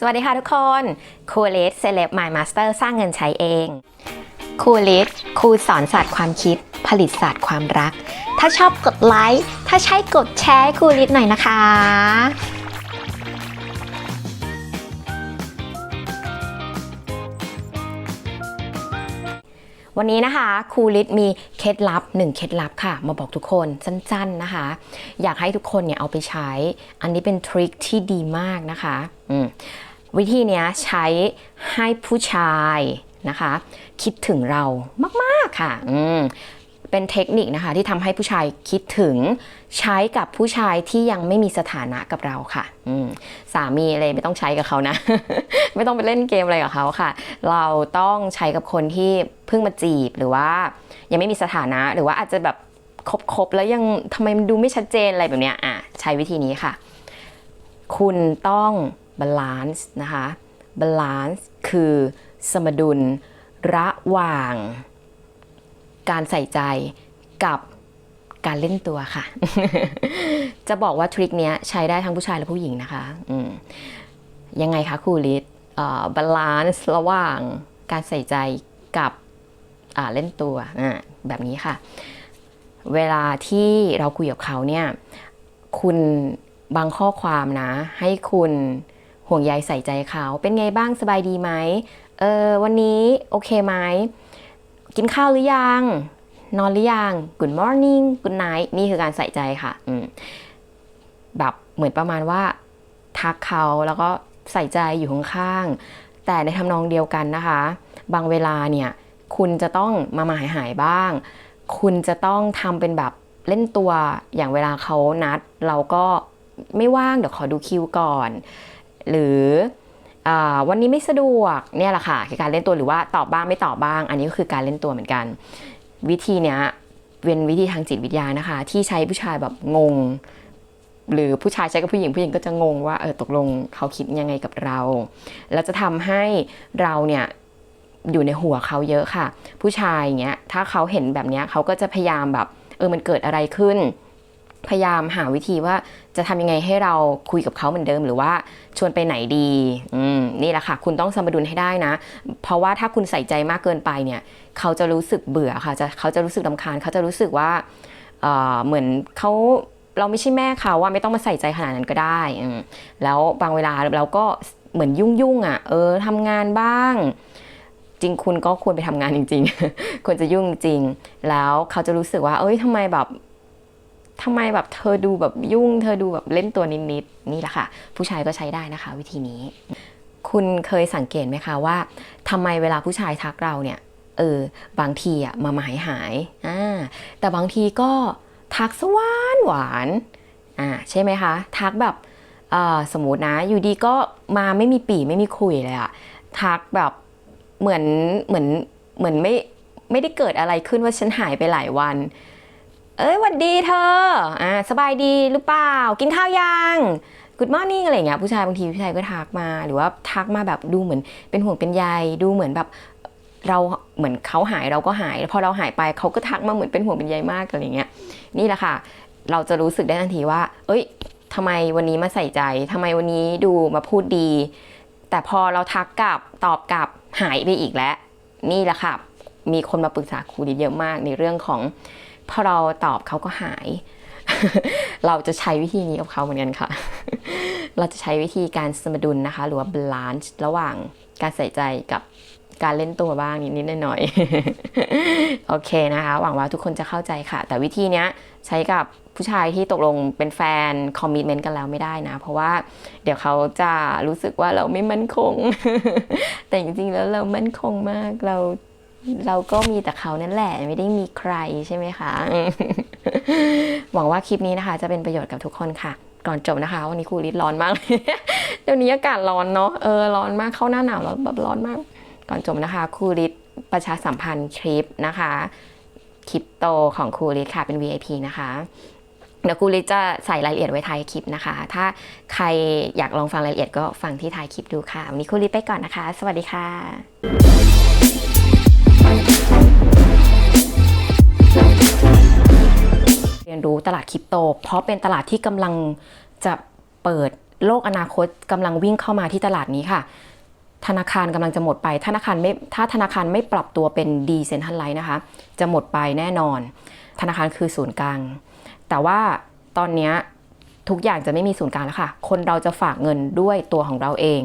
สวัสดีค่ะทุกคนครูเลสเซเลบมายมาสเตอร์สร้างเงินใช้เองครูเลสครูสอนศาสตร์ความคิด ผลิตศาสตร์ความรัก ถ้าชอบกดไลค์ ถ้าใช่กดแชร์ครูลิสหน่อยนะคะ วันนี้นะคะครูลิศมีเคล็ดลับหนึ่งเคล็ดลับค่ะ มาบอกทุกคนสั้นๆนะคะ อยากให้ทุกคนเนี่ยเอาไปใช้ อันนี้เป็นทริคที่ดีมากนะคะวิธีเนี้ยใช้ให้ผู้ชายนะคะ คิดถึงเรามากๆค่ะ เป็นเทคนิคนะคะที่ทำให้ผู้ชายคิดถึงใช้กับผู้ชายที่ยังไม่มีสถานะกับเราค่ะสามีอะไรไม่ต้องใช้กับเขานะ ไม่ต้องไปเล่นเกมอะไรกับเขาค่ะ เราต้องใช้กับคนที่เพิ่งมาจีบหรือว่า ยังไม่มีสถานะหรือว่าอาจจะแบบคบๆแล้วยังทำไมมันดูไม่ชัดเจนอะไรแบบเนี้ยอะใช้วิธีนี้ค่ะ คุณต้องบาลานซ์นะคะบาลานซ์คือสมดุลระหว่าง การใส่ใจกับการเล่นตัวค่ะ จะบอกว่าทริคเนี้ยใช้ได้ทั้งผู้ชายและผู้หญิงนะคะยังไงคะครูลิศบาลานซ์ระหว่างการใส่ใจกับเล่นตัวแบบนี้ค่ะ เวลาที่เราคุยกับเขาเนี่ย คุณบางข้อความนะ ให้คุณห่วงใยใส่ใจเขา เป็นไงบ้างสบายดีไหมเออวันนี้โอเคไหม กินข้าวหรือยัง นอนหรือยัง Good morning Good night นี่คือการใส่ใจค่ะแบบเหมือนประมาณว่า ทักเขาแล้วก็ใส่ใจอยู่ข้างๆแต่ในทำนองเดียวกันนะคะ บางเวลาเนี่ยคุณจะต้องมามาหายหายบ้าง คุณจะต้องทำเป็นแบบเล่นตัวอย่างเวลาเขานัด เราก็ไม่ว่างเดี๋ยวขอดูคิวก่อน หรือ วันนี้ไม่สะดวกเนี่ยแหละค่ะคือการเล่นตัวหรือว่าตอบบ้างไม่ตอบบ้าง อันนี้ก็คือการเล่นตัวเหมือนกัน วิธีเนี้ยเป็นวิธีทางจิตวิทยานะคะ ที่ใช้ผู้ชายแบบงง หรือผู้ชายใช้กับผู้หญิงผู้หญิงก็จะงงว่าเออตกลงเขาคิดยังไงกับเราแล้วจะทำให้เราเนี่ยอยู่ในหัวเขาเยอะค่ะ ผู้ชายอย่างเงี้ยถ้าเขาเห็นแบบเนี้ยเขาก็จะพยายามแบบเออมันเกิดอะไรขึ้น พยายามหาวิธีว่าจะทำยังไงให้เราคุยกับเขาเหมือนเดิมหรือว่าชวนไปไหนดีอืมนี่แหละค่ะ คุณต้องสมดุลให้ได้นะ เพราะว่าถ้าคุณใส่ใจมากเกินไปเนี่ย เขาจะรู้สึกเบื่อค่ะจะเขาจะรู้สึกลำคาญ เขาจะรู้สึกว่าเอ่อเหมือนเขาเราไม่ใช่แม่เขาว่าไม่ต้องมาใส่ใจขนาดนั้นก็ได้แล้วบางเวลาเราก็เหมือนยุ่งยุ่งอะ เออทำงานบ้าง จริงคุณก็ควรไปทำงานจริง ๆ ควรจะยุ่งจริง แล้วเขาจะรู้สึกว่า เอ้ยทำไมแบบ ทำไมแบบเธอดูแบบยุ่ง เธอดูแบบเล่นตัวนิดๆนี่แหละค่ะ ผู้ชายก็ใช้ได้นะคะ วิธีนี้ คุณเคยสังเกตไหมคะว่าทำไมเวลาผู้ชายทักเราเนี่ยเออบางทีอะมาหมายหายอ่าแต่บางทีก็ทักสวานหวานอ่าใช่ไหมคะทักแบบเออสมมตินะอยู่ดีก็มาไม่มีปีไม่มีคุยเลยอะทักแบบเหมือนเหมือนเหมือนไม่ไม่ได้เกิดอะไรขึ้นว่าฉันหายไปหลายวัน เอ้ยหวัดดีเธออ่าสบายดีหรือเปล่า กินข้าวยัง Good morning อะไรเงี้ยผู้ชายบางทีผู้ชายก็ทักมาหรือว่าทักมาแบบดูเหมือนเป็นห่วงเป็นใยดูเหมือนแบบเราเหมือนเขาหายเราก็หาย พอเราหายไปเขาก็ทักมาเหมือนเป็นห่วงเป็นใยมากอะไรเงี้ยนี่แหละค่ะ เราจะรู้สึกได้ทันทีว่า เอ้ยทำไมวันนี้มาใส่ใจทำไมวันนี้ดูมาพูดดี แต่พอเราทักกลับตอบกลับหายไปอีกแล้ว นี่แหละค่ะ มีคนมาปรึกษาครูดิเยอะมากในเรื่องของ พอเราตอบเขาก็หาย เราจะใช้วิธีนี้กับเขาเหมือนกันค่ะ เราจะใช้วิธีการสมดุลนะคะ หรือว่า balance ระหว่างการใส่ใจกับการเล่นตัวบ้างนิดๆหน่อยๆ โอเคนะคะ หวังว่าทุกคนจะเข้าใจค่ะ แต่วิธีเนี้ยใช้กับผู้ชายที่ตกลงเป็นแฟนคอมมิ t เมนต์กันแล้วไม่ได้นะ เพราะว่าเดี๋ยวเขาจะรู้สึกว่าเราไม่มั่นคง แต่จริงๆแล้วเรามั่นคงมากเรา เราก็มีแต่เขานั่นแหละไม่ได้มีใครใช่ไหมคะ หวังว่าคลิปนี้นะคะ จะเป็นประโยชน์กับทุกคนค่ะ ก่อนจบนะคะ วันนี้ครูริดร้อนมาก เดี๋ยวนี้อากาศร้อนเนาะเออร้อนมากเข้าหน้าหนาวแล้วแบบร้อนมาก ก่อนจบนะคะครูริดประชาสัมพันธ์คลิปนะคะคลิปโตของครูริดค่ะเป็น VIP นะคะเดี๋ยวครูริดจะใส่รายละเอียดไว้ท้ายคลิปนะคะ ถ้าใครอยากลองฟังรายละเอียดก็ฟังที่ท้ายคลิปดูค่ะวันนี้ครูริดไปก่อนนะคะ สวัสดีค่ะ เรียนรู้ตลาดคริปโต เพราะเป็นตลาดที่กำลังจะเปิดโลกอนาคตกำลังวิ่งเข้ามาที่ตลาดนี้ค่ะ ธนาคารกำลังจะหมดไป ธนาคารไม่ถ้าธนาคารไม่ปรับตัวเป็นดีเซนทัลไลท์นะคะ จะหมดไปแน่นอน ธนาคารคือศูนย์กลาง แต่ว่าตอนนี้ ทุกอย่างจะไม่มีศูนย์กลางแล้วค่ะ คนเราจะฝากเงินด้วยตัวของเราเอง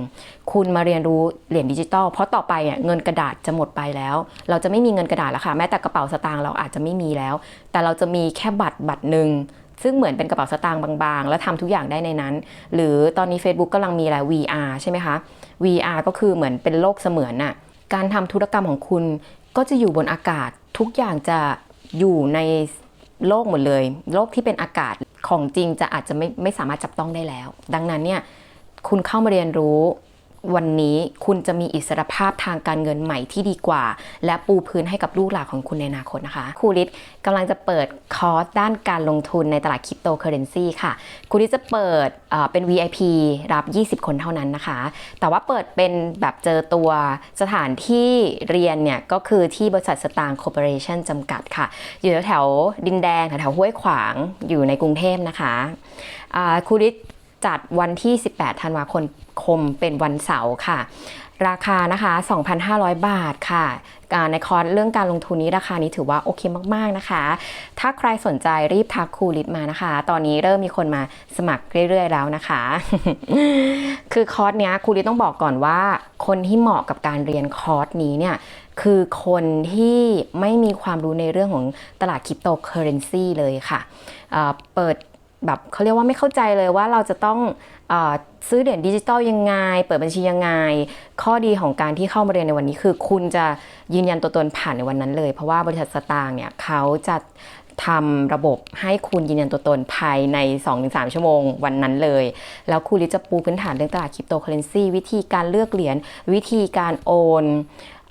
คุณมาเรียนรู้เหรียญดิจิตอลเพราะต่อไปอะเงินกระดาษจะหมดไปแล้ว เราจะไม่มีเงินกระดาษแล้วค่ะ แม้แต่กระเป๋าสตางค์เราอาจจะไม่มีแล้ว แต่เราจะมีแค่บัตรบัตรหนึ่งซึ่งเหมือนเป็นกระเป๋าสตางค์บางๆ แล้วทำทุกอย่างได้ในนั้น หรือตอนนี้ Facebook กำลังมีอะไร VR ใช่ไหมคะ VR ก็คือเหมือนเป็นโลกเสมือนน่ะ การทำธุรกรรมของคุณก็จะอยู่บนอากาศ ทุกอย่างจะอยู่ในโลกหมดเลย โลกที่เป็นอากาศ ของจริงจะอาจจะไม่ไม่สามารถจับต้องได้แล้ว ดังนั้นเนี่ยคุณเข้ามาเรียนรู้ วันนี้คุณจะมีอิสรภาพทางการเงินใหม่ที่ดีกว่า และปูพื้นให้กับลูกหลานของคุณในอนาคตนะคะครูริศกำลังจะเปิดคอร์สด้านการลงทุนในตลาดคริปโตเคอเรนซีค่ะครูริศจะเปิดเป็น VIP รับ 20 คนเท่านั้นนะคะ แต่ว่าเปิดเป็นแบบเจอตัวสถานที่เรียนเนี่ย ก็คือที่บริษัทสตางค์คอร์ปอเรชั่นจำกัดค่ะ อยู่แถวๆดินแดงแถวๆห้วยขวางอยู่ในกรุงเทพนะคะครูริศ จัดวันที่ 18 ธันวาคมเป็นวันเสาร์ค่ะ ราคานะคะ 2,500 บาทค่ะ ในคอร์สเรื่องการลงทุนนี้ราคานี้ถือว่าโอเคมาก ๆ นะคะ ถ้าใครสนใจรีบทักครูลิศมานะคะ ตอนนี้เริ่มมีคนมาสมัครเรื่อย ๆ แล้วนะคะ คือคอร์สเนี้ยครูลิศต้องบอกก่อนว่า คนที่เหมาะกับการเรียนคอร์สนี้เนี่ยคือคนที่ไม่มีความรู้ในเรื่องของตลาดคริปโตเคอเรนซีเลยค่ะเเปิด แบบเขาเรียกว่าไม่เข้าใจเลยว่าเราจะต้องอซื้อเหรียญดิจิตอลยังไง เปิดบัญชียังไง ข้อดีของการที่เข้ามาเรียนในวันนี้ คือคุณจะยืนยันตัวตนผ่านในวันนั้นเลย เพราะว่าบริษัทสตางค์เนี่ยเขาจะทำระบบให้คุณยืนยันตัวตนภายใน 2-3 ชั่วโมงวันนั้นเลย แล้วครูลิจะปูพื้นฐานเรื่องตลาดคริปโตเคอเรนซีวิธีการเลือกเหรียญวิธีการโอน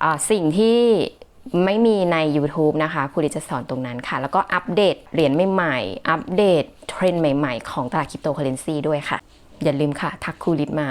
อสิ่งที่ ไม่มีใน YouTube นะคะครูลิจะสอนตรงนั้นค่ะ แล้วก็อัปเดตเหรียญใหม่ๆ อัปเดตเทรนด์ใหม่ๆ ของตลาดคริปโตเคอเรนซีด้วยค่ะ อย่าลืมค่ะ ทักครูลิศมา